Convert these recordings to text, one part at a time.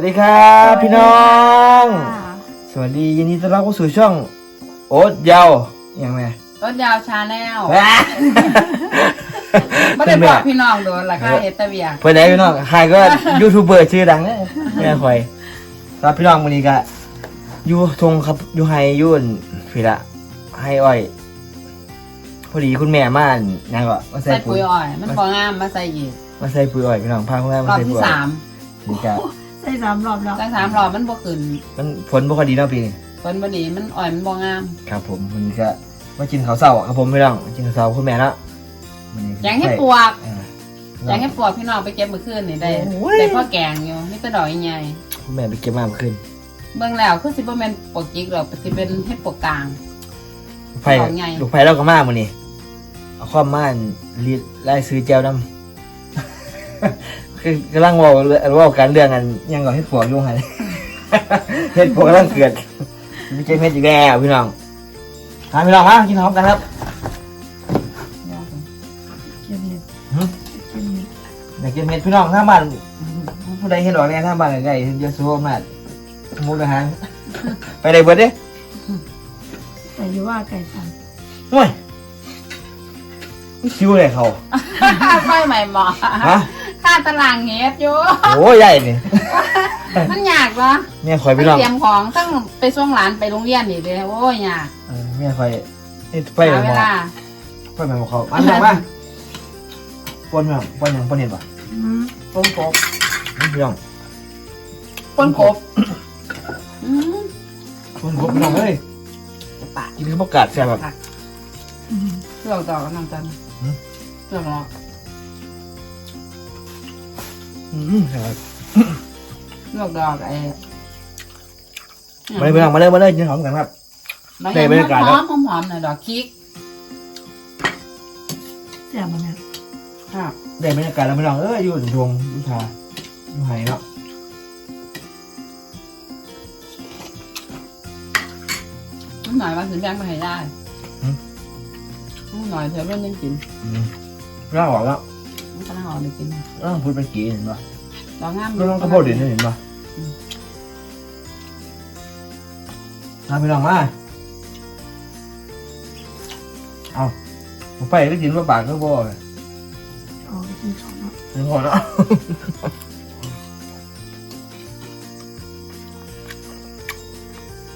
วัสดีครับพี่น้อง สวัสดียินดีต้อนรับเข้าสู่ช่องโอ๊ตยาวยังไงรถยาวชาแนลไม่ได้บอกพี่น้องโดนละค่ะเฮตเวียเพื่อนไหนพี่น้องใครก็ยูทูบเบอร์ชื่อดังเนี่ยแม่คอยครับพี่น้องวันนี้ก็อยูทงครับอยูไฮอยุ่นพี่ละให้อ้อยพอดีคุณแม่มาอั่นยังก็มาใส่ใส่ปุ๋ปุ๋ยยอ่อย มันฟองงามมาใส่อีกมาใส่ปุ๋ยอ้อยพี่น้องพาคุณแม่รมาอบใส่ที่ปุ๋ยอ้อยสามนี่ก็ ใส่สามรอบแล้วตั้งสามรอบมันบ่ขึ้นมันผลบ่ค่อยดีเนาะปีนี้ผลบ่ดีมันอ่อยมันบ่งามครับผมวันนี้ก็มากินข้าวเช้าครับผมพี่น้องกินข้าวเช้าคุณแม่เนาะวันนี้อยากให้ปวก อ่าอยากให้ปวกพี่น้องไปเก็บมื้อคืนนี่ได้โอ้ยได้พ่อแกงอยู่มีแต่ดอกใหญ่คุณแม่ไปเก็บมาเมื่อคืนๆเบิ่งแล้วคือสิบ่แม่นปวกจิกหรอกสิเป็นเฮ็ดปวกกลางลูกไผ่ของใหญ่ลูกไผ่เราก็มามื้อนี้เอาข้อมม่านรีดไล่ซื้อแจวน้ำ คือกำลังเว่าเรื่องเว่ากันเรื่องกันยังก่อนเฮ็ดปวกอยู่ไงเฮ็ดปวกกำลังเกิดไม่ใช่เฮ็ดอีกแล้วพี่น้องทานพี่น้องมากินพร้อมกันครับเกียร์เห็ดหึเกียร์เห็ดอยากกินเม็ดพี่น้องถ้าบ้านผู้ใดเห็นออกเนี่ยถ้าบ้านใกล้ๆเยอะสู้มากมุกอาหารไปได้เบิดเด้แต่อยู่ว่าไก่สันโอ้ยคิวเลยเขาไฟใหม่หมอ ฮะ ค่าตารางเฮ็ดอยู่ โอ้ใหญ่นี่มันยากเหรอเนี่ยคอยไปพี่น้องเตรียมของตั้งไปส่งหลานไปโรงเรียนนี่เด้อโอ้ยยากเออเนี่ยคอยนี่ไปหาหเวมอลาไปหมอเขาอันนั้นว่าปนแบบปนยังปนเห็นปะอืมปนกบนี่พี่น้องปนกบอืมปนกบพี่น้องเอ้ยปะกินข้าวประกาศแซ่บแบบอืมเลือกดอกกับน้ำจันหืมเลือกดอก ลือกดอกไอ้มาเลยพี่น้องมาเลยมาเลยกินหอมกันครับดอกได้บรรยากาศหแล้ว อมหอมหอมหน่อยดอกคิกแซ่บมันเนี่ยครับได้บรรยากาศแล้วพี่น้องเอ้ยอยู่ดวงวิชาอยู่ไหเนาะนิดหน่อยว่าถึงแบงมาให้ได้นิดหน่อยเธอเรื่องยังกินอืมร่างออกแล้ว มันกำลังออกเลยกินร่างพูดเป็นกี่เห็นปะดอกงามร่างกระโปดเด่นเห็นปะมาพี่น้องมาเอาผมไปได้กินว่าปากก็บ่เลยเอาไปกินของเนาะถึงหมดแล้ว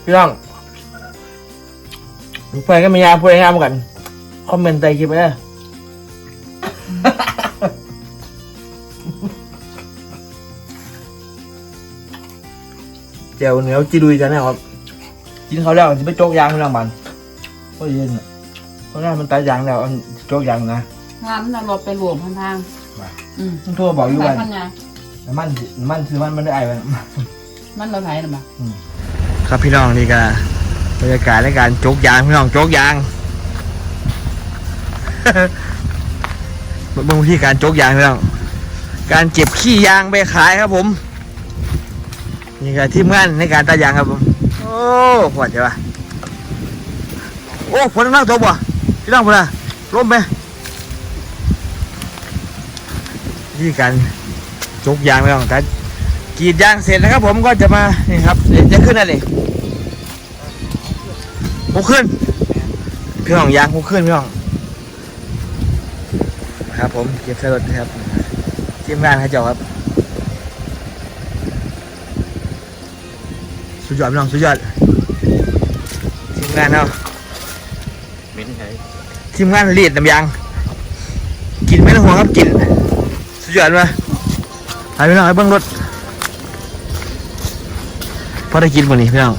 พี่น้องไปก็มียาพูดงามกัน คอมเมนต์ใต้คลิปไปเลย จียวเหนียวจีดุยกันนะครับกินเขาวแล้วจะไปโจกยางพี่น้องมันก็เย็นอะเพราะนั้นมันตายยางแล้วอันโจกยางนะงามมันจะลดไปรวมข้างทางว่าอืมต้องโทรบอกอยู่ใส่วันพันยาน้ำมันสิน้ำมันซื้อมันมันได้ไอ้มันมันเราไทยหรือเปล่าครับพี่น้องนี่ก็บรรยากาศในการโจกยางพี่น้องโจกยางเบิ่งวิธีการโจกยางพี่น้องการเก็บขี้ยางไปขายครับผม นี่ก็ทีมงานในการตายางครับผม โอ้ปวดใช่ปะโอ้ฝนนั่งตกบ่พี่น้องพนน่ะร่มไหมวิธีการโจกยางพี่น้องการกรีดยางเสร็จนะครับผมก็จะมานี่ครับเดี๋ยวจะขึ้นอะไรหกขึ้นพี่น้องยางหกขึ้นพี่น้องครับผมเก็บใส่รถนะครับทีมงานเขาเจ้าครับ สุดยอดพี่น้องสุดยอดทีมงานเนาะมิ้นใช้ทีมงานรีดน้ำยางกินไม่ต้องห่วงครับกินสุดยอดมาไปพี่น้องไปเบิ้งรถพอได้กินวันนี้พี่น้อง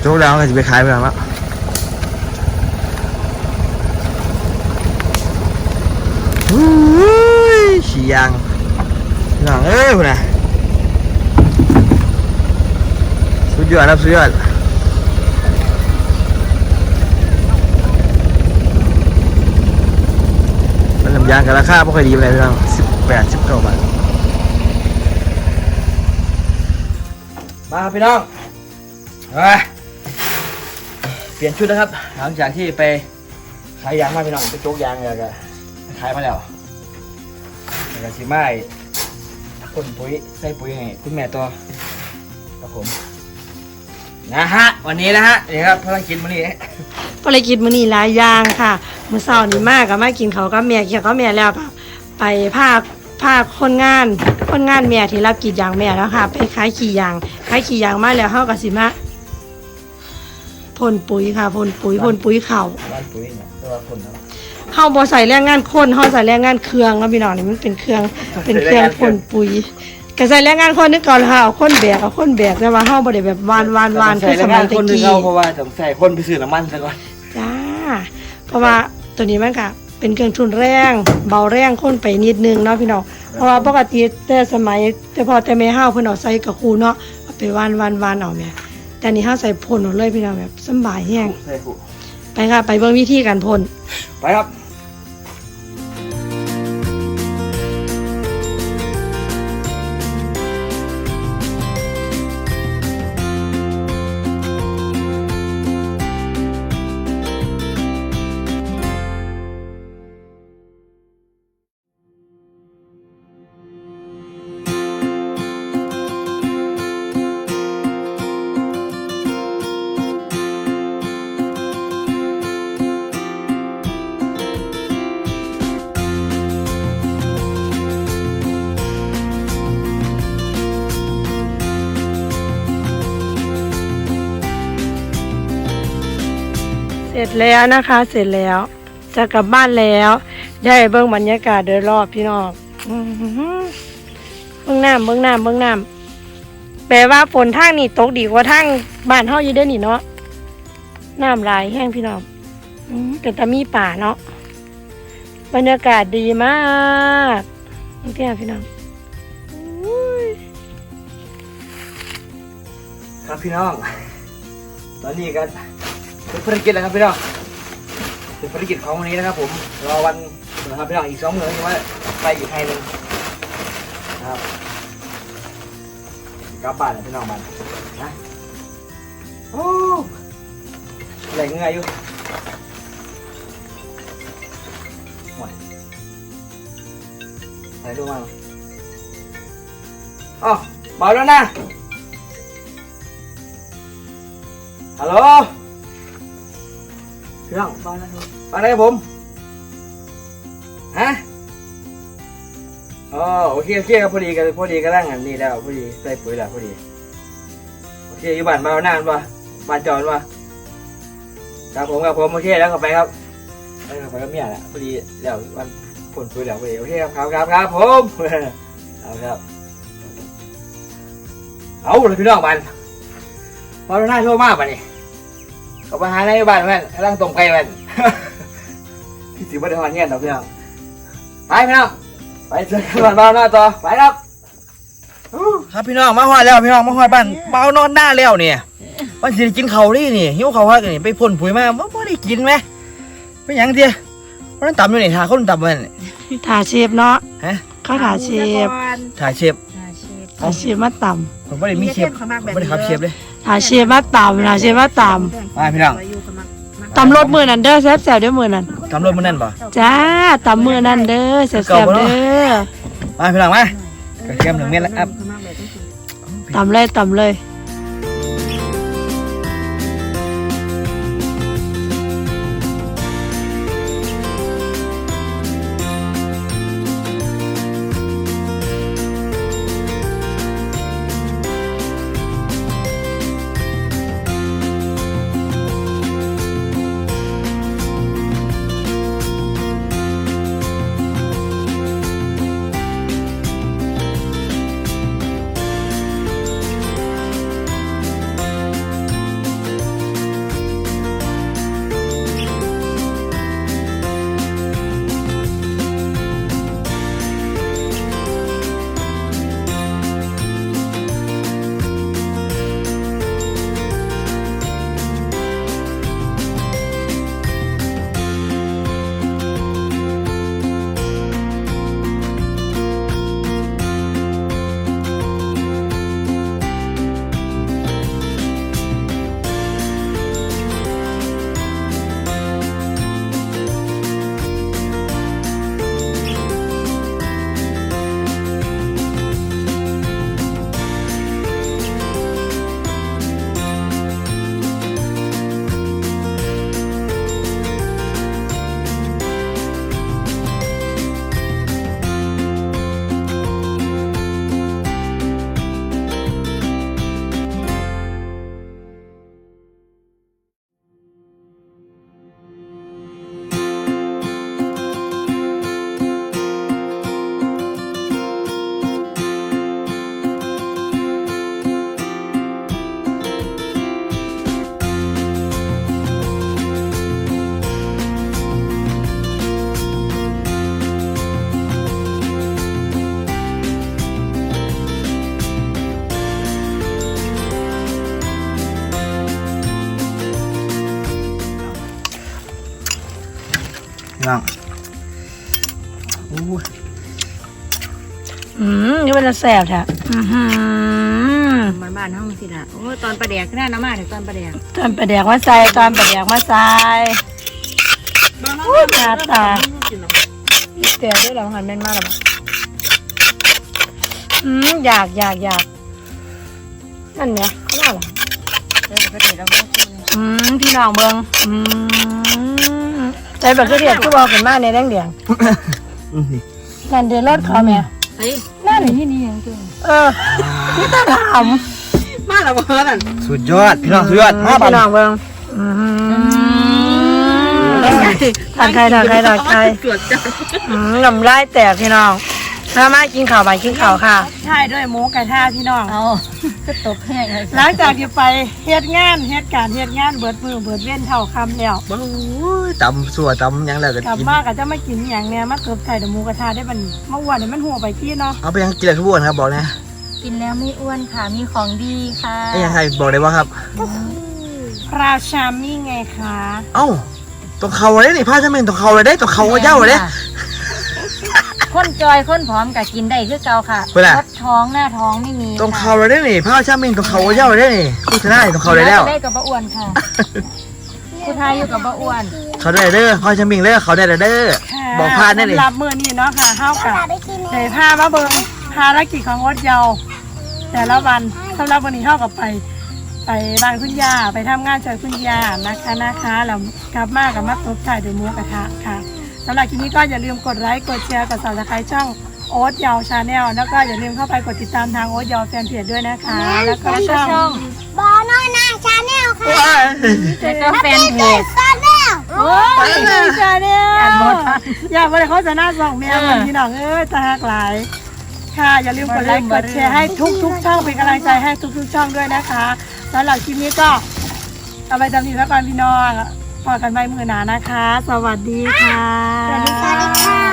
โจ๊กแล้วก็จะไปขายพี่น้องแล้วอุ้ยฉี่ยางพี่น้องเอ้ยพุ่นน่ะสุด ยอดครับสุดยอดมันลำยางกับราคาไม่ค่อยดีเลยพี่น้องสิบแปดสิบเก้าบาทมาพี่น้องมาเปลี่ยนชุดนะครับ หลังจากที่ไปขายยางมาพี่น้องไปโจกยางเลยก็ขายมาแล้วแล้วก็ชิไอ้พ่นปุ๋ยใส่ปุ๋ยให้คุณแม่ต่อครับผม นะฮะ วันนี้นะฮะนี่ครับภารกิจวันนี้ภารกิจมื้อนี้หลายอย่างค่ะ มื้อเช้านี้มากก็มากินเขาวกับแม่กินข้าวกับแม่แล้วก็ไปภาคภาคคนงาน คนงานแม่ที่รับกรีดยางแม่แล้วค่ะ ไปขายขี้ยางขายขี้ยางมาแล้วเฮาก็สิมาพ่นปุ๋ยค่ะพ่นปุ๋ยพ่นปุ๋ยเขาวบ้านปุ๋ยเนี่ยตัวพ่นเนาะเฮาบ่ใส่แรงงานคนเฮาใส่แรงงานเครื่องแล้วพี่น้องนี่มันเป็นเครื่อง เป็นเครื่องพ่นปุ๋ย ก็ใส่แรงงานคนนึกก่อนค่ะเอาคนแบกเอาคนแบกแต่ว่าเฮาบ่ได้แบบวานวานวานใส่คือสแรงมังายนตะคนหนึงกี้เอาเพราะว่าต้องใส่คนไปซื้อน้ำมันซะก่อนจ้า เพราะว่าตัวนี้มันก็เป็นเครื่องทุนแรง เบาแรงคนไปนิดนึงเนาะพี่น้องเพราะว่าปกติแต่สมัยแต่พอแต่แม่ห้าวเพิ่นเอาใส่กับครูเนาะเอาไปวานวานวานเอาแม่แต่นี่ห้าวใส่พ่นเอาเลยพี่น้องแบบสำบายแฮงใส่ผู้ไปค่ะ ไปเบิ่งวิธีการพ่นไปครับ เสร็จแล้วนะคะ เสร็จแล้ว จะกลับบ้านแล้วได้เบิ่งบรรยากาศโดยรอบพี่น้องอื้อหือเบิ่งน้ำเบิ่งน้ำเบิ่งน้ำแปลว่าฝนทางนี่ตกดีกว่าทางบ้านเฮาอยู่เด้อนี่เนาะน้ำหลายแห้งพี่น้องอื้อเป็นตามีป่าเนาะบรรยากาศดีมากนี่แก่พี่น้องอุ้ยครับพี่น้อง ตอนนี้กัน เป็นภารกิจแล้วครับพี่น้องเป็นภารกิจของวันนี้นะครับ ผมรอวันนะครับพี่น้องอีกสองมื้อที่ว่าไปอีกไทยหนึ่งนะครับกลับบ้านแล้วพี่น้องบ้านนะโอ้แหล่งเงยอยู่หวไหนดูมาอ๋อเบาแล้วนะฮัลโหล พี่องฟังนะครับฟังได้ครับผม ฮะ อ๋อโอเคโอเคครับพอดีกันพอดีกำลังอันนี้แล้วพอดีใส่ปุ๋ยแล้วพอดี โอเคอยู่บ้านมาเอานามันปะบ้านจอนปะครับผมครับผมโอเคแล้วกลับไปครับไปกลับไปก็เมียแหละพอดีแล้ววันผลปุ๋ยแล้วพอดีโอเคครับครับครับครับผมเอาครับ เอาเลยพี่น้องบ้านพอหน้าโชว์มากป่ะนี่ เขาไปหาในบ้านแม่นกำลังตรงไปแม่นพี่สิบ่ได้ฮอนเงี้ยดอกพี่น้องไปพี่น้องไปเจอกันบ้านเบาหน้าต่อไปครับครับพี่น้องมาฮอดแล้วพี่น้องมาฮอดบ้านเบานอนหน้าแล้วเนี่ยวันสิได้กินข้าวดินี่หิวข้าวฮักนี่ไปพ่นปุ๋ยมาบ่บ่ได้กินไหมเป็นหยังเดียวันนั้นต่ำอยู่นี่ทาคนต่ำมันถ่าเชฟเนาะฮะเข้าถ่าเชฟถ่ายเชฟถ่าเชฟมาต่ผมบ่ได้มีเชฟผมบ่ได้ขับเชฟเลยำถ่าเชฟมาต่ำถ่าเชฟมาต่มาพี่น้องำตำรถมือนั่นเด้อแซ่บแซ่บเด้อมือนั่นตำรวจมันนั่นป่ะจ้าตำมือนั่นเด้อแซ่บแซ่บเด้อมาพี่น้องมากระเทียมหนึ่งเม็ดแล้วครับตำเลยตำเลย พี่น้องอู้อืมนี่เป็นแสบแท้อือหือบ้านบ้านห้องสิล่ะโอ้ตอนประแดกขึ้นหน้าน้ำมาถึงตอนประแดกตอนประแดกมาใส่ตอนประแดกมาใส่อู้หน้าตาอีเตียด้วยเหรอหันแม่นมากหรออืมอยากอยากอยากนั่นเนี่ยเขาว่าเหรอเดี๋ยวประเดี๋ยวเราก็คุยอืมพี่น้องเบิงอืม ใจแบบคือเดียดคือบอกกันมากในแดงเดียงอื้อหือนั่นเดือดรถเขาแม่เฮ้ยนั่นนี่นี่ยังตัวเออนี่ตาถามมาแล้วบ่นั่นสุดยอดพี่น้องสุดยอดมาบัพี่นน้องเบิงอืมทานใครทานใครทานใครตรวจจับอืมลำไส้แตกพี่น้องมามากินข้าวไปกินข้าวค่ะ ใช่ด้วยหมูไก่ท่าพี่น้องเอา ก็ตกแห้งเลยหลังจากที่ไปเฮ็ดงานเฮ็ดการเฮ็ดงานเบิดมือเบิดเว้นเท่าคำแล้วบ้ยตำสัวตำหยังแล้วก็กลับกินมาก็จะไม่กินอหย่างแน่มาเกิบไก่แต่หมูกระทะได้บัดนเมื่อวานเนี่ยมันหัวไปที่เนาะเอาไปยังกินอะไรทุกวันครับบอกนะกินแล้วไม่อ้วนค่ะ มีของดีค่ะไอ้ยังไงบอกได้ว่าครับราชามี่ไงคะเอ้าตรงเขาเลยนี่ผ้าจะเป็นตรงเขาเลยได้ตรงเขาเจ้าเลย คนจอยคนผอมกับกินได้คือเก่าค่ะเวลา ลดท้องหน้าท้องไม่มีตรงเขาเลยได้นี่ผ้าจะเป็นตรงเขาเจ้าเลยได้นี่พูดชนะตรงเขาเลยแล้ว ได้กับบะอ้วนค่ะผู้ทายอยู่กับบะอ้วนเขาได้เด้อผ้าจะเป็นเด้อเขาได้เด้อค่ะบอกพลาดแน่เลยสำหรับมือนี้เนาะค่ะเฮากับเดยผ้ามาเบิงภารกิจของอดเยาว์แต่ละวันสำหรับวันนี้เฮากับไป ไปบ้านคุณย่าไปทำงานช่วยคุณย่านะคะนะคะแล้วกลับมากับมาตบถ่ายด้วยหมูกระทะค่ะ สำหรับคลิปนี้ก็อย่าลืมกดไลค์กดแชร์กด subscribe ช่องโอ๊ตเยาวชาแนลแล้วก็อย่าลืมเข้าไปกดติดตามทางโอ๊ตเยาวแฟนเพจด้วยนะคะ แล้วก็ช่อง บอน้อยนาชาแนลค่ะแล้วก็แฟนเพจชาแนลโอ้ยชาแนลอยากไปเขาจะหน้าสองเมียเหมือนพี่น้องเอ้ยตาหักหลาย ค่ะอย่าลืมกดไลค์กดแชร์ให้ทุกทุกๆช่องเป็นกำลังใจให้ทุกทุกๆช่องด้วยนะคะสำหรับคลิปนี้ก็เอาไปจำทีแล้วกันพี่น้อง พอกันใบม่มือหนานะคะ สวัสดีค่ะ สวัสดีค่ะ